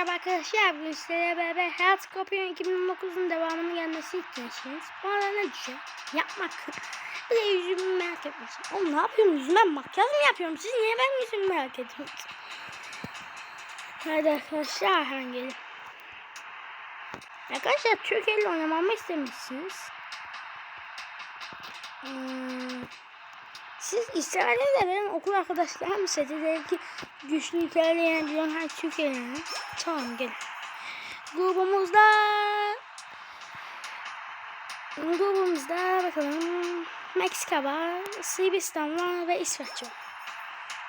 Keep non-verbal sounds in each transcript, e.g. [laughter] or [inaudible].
Merhaba arkadaşlar. Bugün sizlerle beraber Hayat Kopyon 2019'un devamının gelmesi ihtiyacınız. Bana ne düşer? Yapmak. Bir de yüzümü merak etmişsin. Oğlum ne yapıyorum? Yüzüme makyaj mı yapıyorum? Siz niye ben yüzümü merak ediyorsunuz? Hadi arkadaşlar hemen gelin. Arkadaşlar Türkiye ile oynamamı istemişsiniz. Hmm. Siz istemediniz de benim okul arkadaşlarım istedi. Dedi ki güçlü hikayeyle yenebiliyorum her Türkiye'yle. Tamam gelin. Grubumuzda grubumuzda bakalım Meksika var, Sırbistan var ve İsveç var.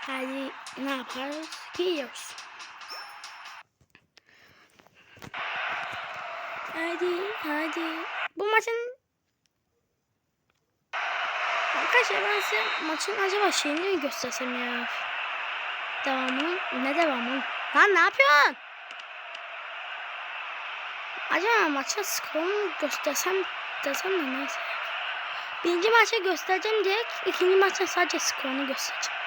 Hadi ne yaparız? Gidiyoruz. Hadi hadi. Bu maçın Arkadaşlar ben maçın acaba şeyini mi göstersem ya? Devamı? Ne devamı? Lan ne yapıyorsun? Acaba maça skorunu göstersem desem de neyse. Birinci maça göstereceğim direkt. ikinci maça sadece skorunu göstereceğim.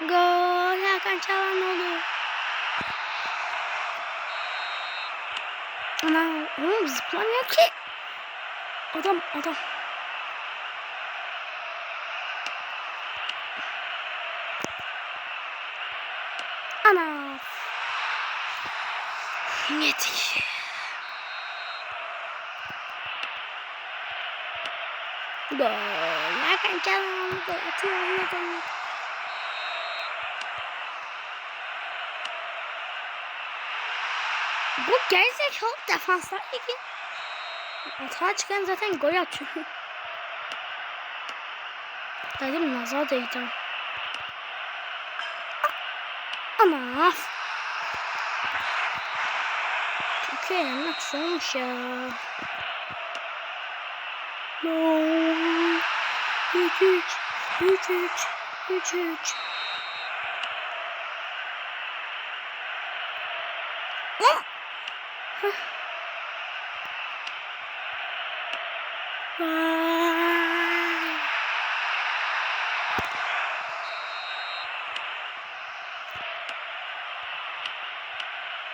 Gol Hakan Çalhanoğlu. Ana oğlum zıplamıyor ki. Adam adam. Ana. Yedik. Gol. Hakan Çalhanoğlu gol atıyor. Yine Bu gerizekalı defanslar iki. Atağa çıkan zaten gol atıyor. [laughs] Dedim nazar değdi. Ama Türkiye nasıl olmuş ya? No. 3 3 3 3 3 3 Vay.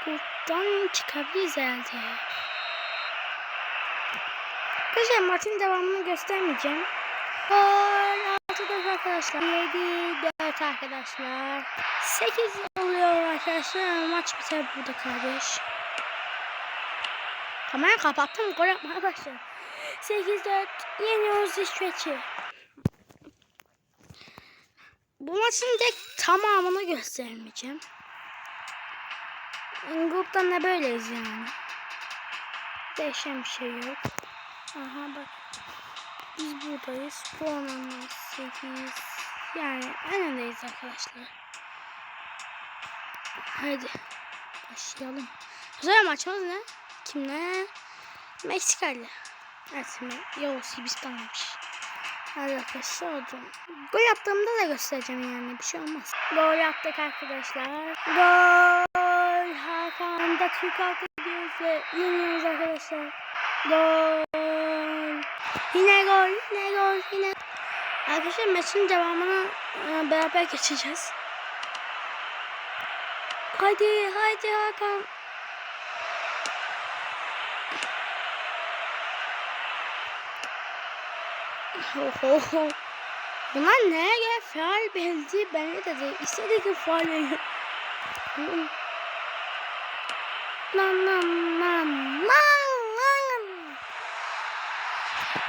Buradan çıkabiliriz herhalde. Arkadaşlar maçın devamını göstermeyeceğim. Gol 6 4 arkadaşlar. 7 4 arkadaşlar. 8 oluyor arkadaşlar. Maç biter burada kardeş. Kamerayı kapattım. Gol yapmaya başladım. 8-4 yeniyoruz İsveç'i. Bu maçın tek tamamını göstermeyeceğim. Gruptan da böyleyiz yani. Değişen bir şey yok. Aha bak. Biz buradayız. Bu anlamda 8. Yani en arkadaşlar. Hadi. Başlayalım. Güzel maçımız ne? Kimle? Meksika ile. Evet Sırbistan'mış. Hadi arkadaşlar oldu. Gol attığımda da göstereceğim yani bir şey olmaz. Gol attık arkadaşlar. Gol. Hakan da Türk halkı diyoruz ve yeniyoruz arkadaşlar. Gol. Yine gol. Yine gol. Yine. Arkadaşlar maçın devamını e, beraber geçeceğiz. Hadi hadi Hakan. Oho. Bunlar neye faal belirti bence de değil. İstediği gibi faal veriyor. Lan lan lan lan lan.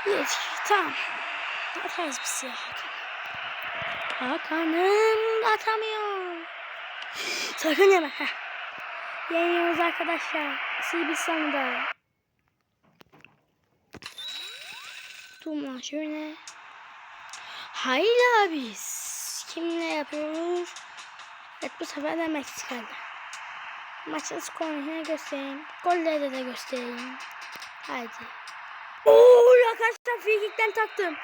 Yedik tamam. Atarız bir silah Hakan. Hakan'ım atamıyor. Sakın yeme. Yeniyoruz arkadaşlar. Sırbistan'ı da. Tutma şöyle. Hayla biz. Kimle yapıyoruz? Evet bu sefer de Meksika'yla. Maçın skorunu göstereyim. Golleri de göstereyim. Haydi. Oo arkadaşlar free kick'ten taktım.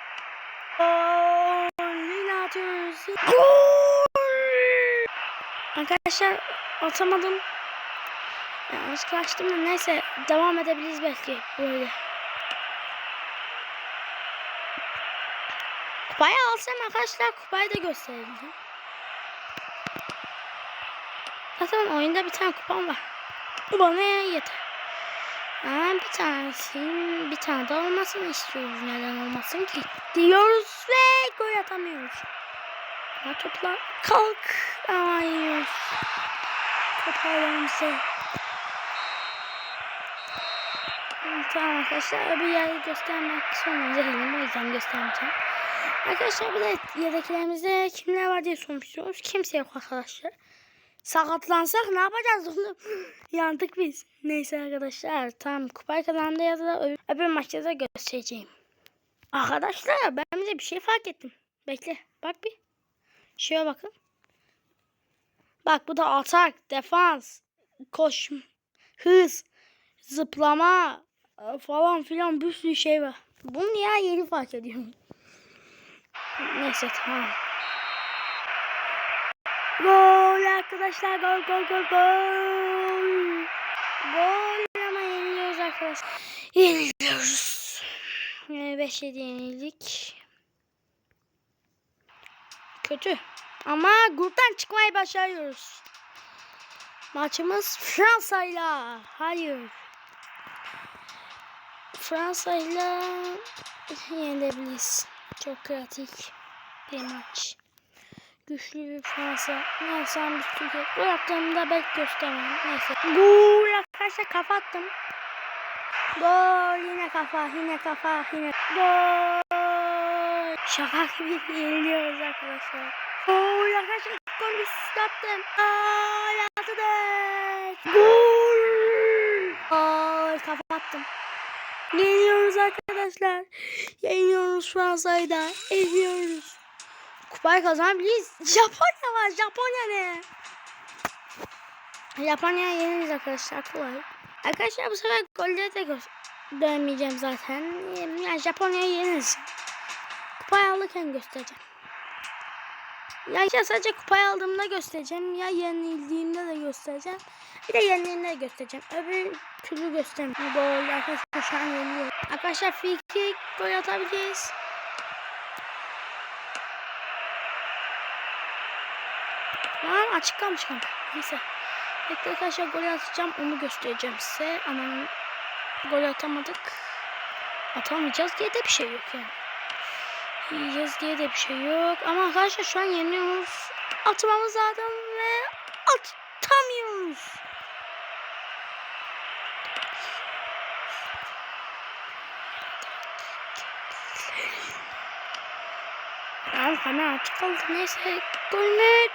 Gol. Atıyoruz. Gol. Arkadaşlar atamadım. Yalnız kaçtım da neyse devam edebiliriz belki böyle. Kupayı alsam arkadaşlar kupayı da göstereceğim. Zaten oyunda bir tane kupam var. Bu bana yeter. Ama bir tanesinin bir tane daha olmasını istiyoruz. Neden olmasın ki? Diyoruz ve gol atamıyoruz. Ha topla kalk ama yiyoruz. Toparlarımızı. Tamam arkadaşlar bir yeri göstermek sonra zehilim o yüzden göstermeyeceğim. Arkadaşlar bir de yedeklerimizde kimler var diye sormuşsunuz. Kimse yok arkadaşlar. Sakatlansak ne yapacağız oğlum? [gasps] Yandık biz. Neyse arkadaşlar tam kupayı kazandı ya da öbür, maçta da göstereceğim. Arkadaşlar ben bir şey fark ettim. Bekle bak bir. Şöyle bakın. Bak bu da atak, defans, koş, hız, zıplama e, falan filan bir sürü şey var. Bunu ya yeni fark ediyorum. Neyse tamam. Gol arkadaşlar gol gol gol gol. Gol ama yeniliyoruz arkadaşlar. Yeniliyoruz. 5 7 yenildik. Kötü. Ama gruptan çıkmayı başarıyoruz. Maçımız Fransa'yla. Hayır. Fransa'yla [laughs] yenilebiliriz. Çok kritik bir maç. Güçlü bir Fransa. Neyse biz Türkiye. Gol attığımda belki göstermem. Neyse. Gol arkadaşlar kafa attım. Gol yine kafa yine kafa yine. Gol. Şaka gibi yeniliyoruz arkadaşlar. Gol arkadaşlar ilk golü attım. Gol attık. Gol. Gol kafa attım. Yeniyoruz arkadaşlar. Yeniyoruz Fransa'yı da. Eziyoruz. Kupayı kazanabiliriz. Japonya var. Japonya ne? Japonya'ya yeniriz arkadaşlar. Kolay. Arkadaşlar bu sefer golleri de dönmeyeceğim zaten. Yani Japonya'yı yeniriz. Kupayı alırken göstereceğim. Ya, ya sadece kupayı aldığımda göstereceğim. Ya yenildiğimde de göstereceğim. Bir de yenildiğimde de göstereceğim. Öbür türlü göstermeyeceğim. Gol arkadaşlar şu an yeniliyor. Arkadaşlar free kick gol atabiliriz. Lan açık kalmış kanka. Neyse. Bekle arkadaşlar gol atacağım. Onu göstereceğim size. Ama gol atamadık. Atamayacağız diye de bir şey yok yani. Yiyeceğiz diye de bir şey yok. Ama arkadaşlar şu an yeniyoruz. Atmamız lazım ve atamıyoruz. Abi hemen açık kaldı. Neyse. Gol mü?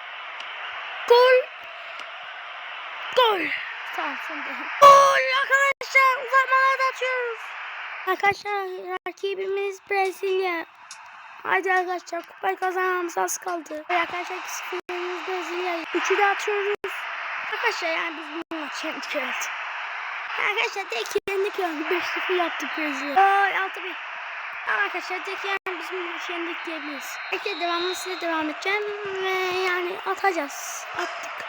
Gol. Gol. Tamam şimdi. Gol arkadaşlar. Uzatmalarda atıyoruz. Arkadaşlar rakibimiz Brezilya. Hadi arkadaşlar kupayı kazanmamız az kaldı. Arkadaşlar 2-0 yeniyoruz Brezilya. 3'ü de atıyoruz. Arkadaşlar yani biz bu maçı yendik evet. Arkadaşlar tek yendik yani 5-0 yaptık Brezilya. Gol 6-1. Ama arkadaşlar tek yani bizim maçı yendik diyebiliriz. Peki devamlı size devam edeceğim ve yani atacağız. Attık.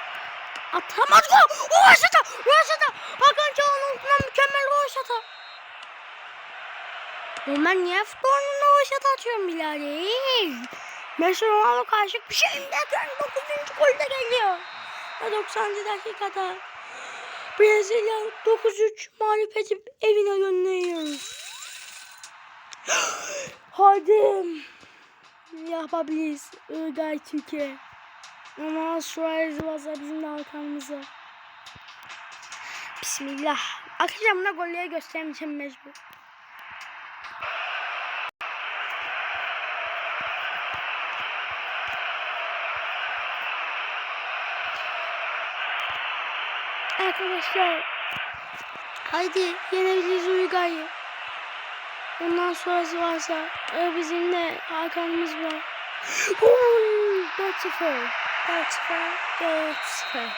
Atamadık. O Roşata! Roşata! Hakan Çağan'ın mükemmel Roşata. Oğlum ben niye futbolunda Roşata atıyorum birader? Messi Ronaldo karşı bir şeyim derken 9. golde geliyor. Ve 90. dakikada Brezilya 9-3 mağlup edip evine gönderiyoruz. [gasps] Hadi. Yapabiliriz. Irgay Türkiye. Ama Suarez varsa bizim de arkamızda. Bismillah. Buna golleri göstermeyeceğim mecbur. Arkadaşlar. Haydi yenebiliriz Uyga'yı. Ondan sonrası varsa bizim de arkamız var. 4-0. 4-0. 4-0.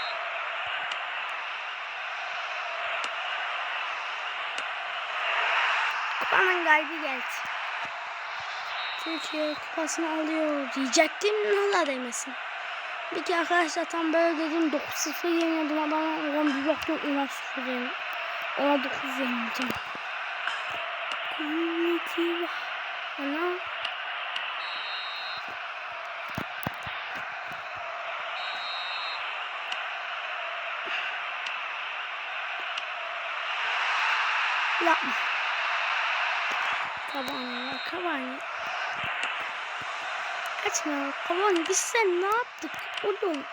Kupanın galibi geldi. Türkiye kupasını alıyor diyecektim. Nala değmesin. Peki arkadaşlar tam böyle dedim 9-0 yenildim adama. Ulan bir baktım 10-0 yenildim. Ona 9 yenildim. Community var. Ana. Yapma. Kabanya, kabanya. Kaçma, kabani. Biz sen ne yaptık oğlum?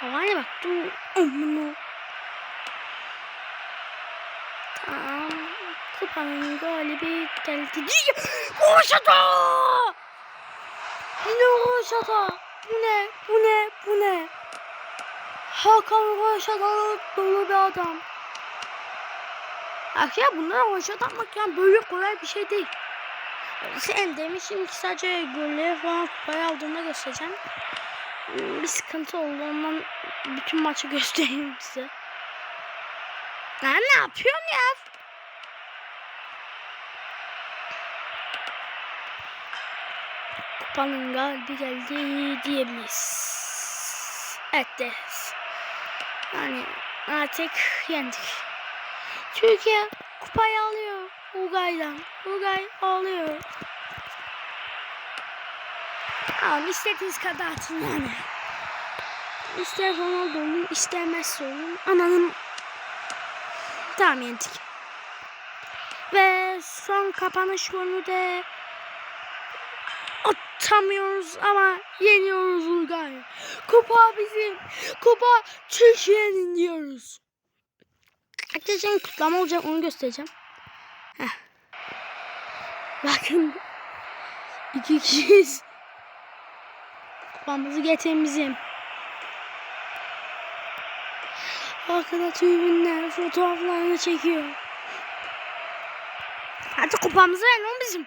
Kabani bak dur. Amına. Tamam. Kupanın galibi geldi. Diye. Roşata! Yine Roşata. Bu ne? Bu ne? Bu ne? Hakan Roşata'lı dolu bir adam. Ya bunlara Roşata atmak yani böyle kolay bir şey değil. Sen demişim ki sadece golleri falan kupaya aldığında göstereceğim. Bir sıkıntı oldu ondan bütün maçı [laughs] göstereyim size. Lan ne yapıyorsun ya? Kupanın galibi geldi diyebiliriz. Evet deriz. Yani artık yendik. Türkiye kupayı alıyor Ugay'dan. Ugay alıyor. Tamam istediğiniz kadar atın yani. İster Ronaldo olun, ister Messi olun. Ananın Tamam yendik. Ve son kapanış golünü de atamıyoruz ama yeniyoruz Ulgay. Kupa bizim. Kupa Türkiye'nin diyoruz. Arkadaşlar kutlama olacak onu göstereceğim. Heh. Bakın. iki kişiyiz. Kupamızı getirin bizim. Arkada tribünler fotoğraflarını çekiyor. Hadi kupamızı verin oğlum bizim.